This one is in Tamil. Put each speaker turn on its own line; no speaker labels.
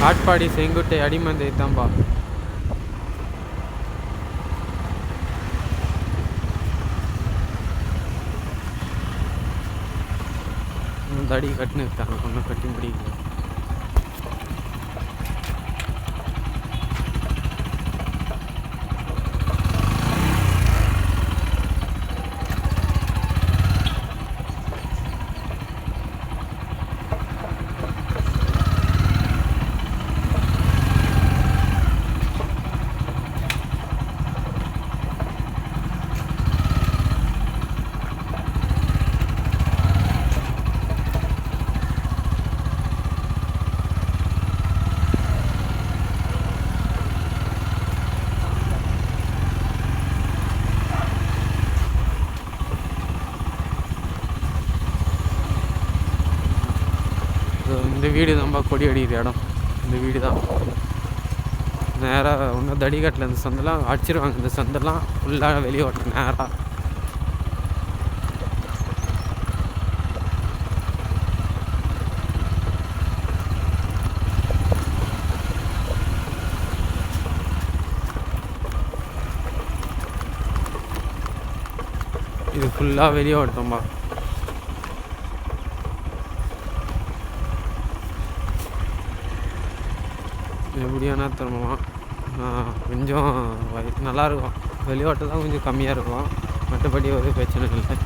காட்பாடி செங்குட்டை அடிமந்தை தான்பா தடி கட்டுன்னு இருக்காங்க ஒன்றும் கட்டி முடியல. இந்த வீடு தான்ப்பா கொடி அடிக்கிற இடம். இந்த வீடு தான். நேராக ஒன்றும் தடிகாட்டில் இந்த சந்தெல்லாம் அடிச்சிருவாங்க. இந்த சந்தெல்லாம் ஃபுல்லாக வெளியே ஓட்டணும் நேராக இது ஃபுல்லாக வெளியே ஓட்டோம்பா எப்படியானா திரும்பலாம். கொஞ்சம் நல்லாயிருக்கும் நல்லா இருக்கும் வெளியோட்டம் தான் கொஞ்சம் கம்மியாக இருக்கும். மற்றபடி ஒரு பிரச்சனை இல்லை.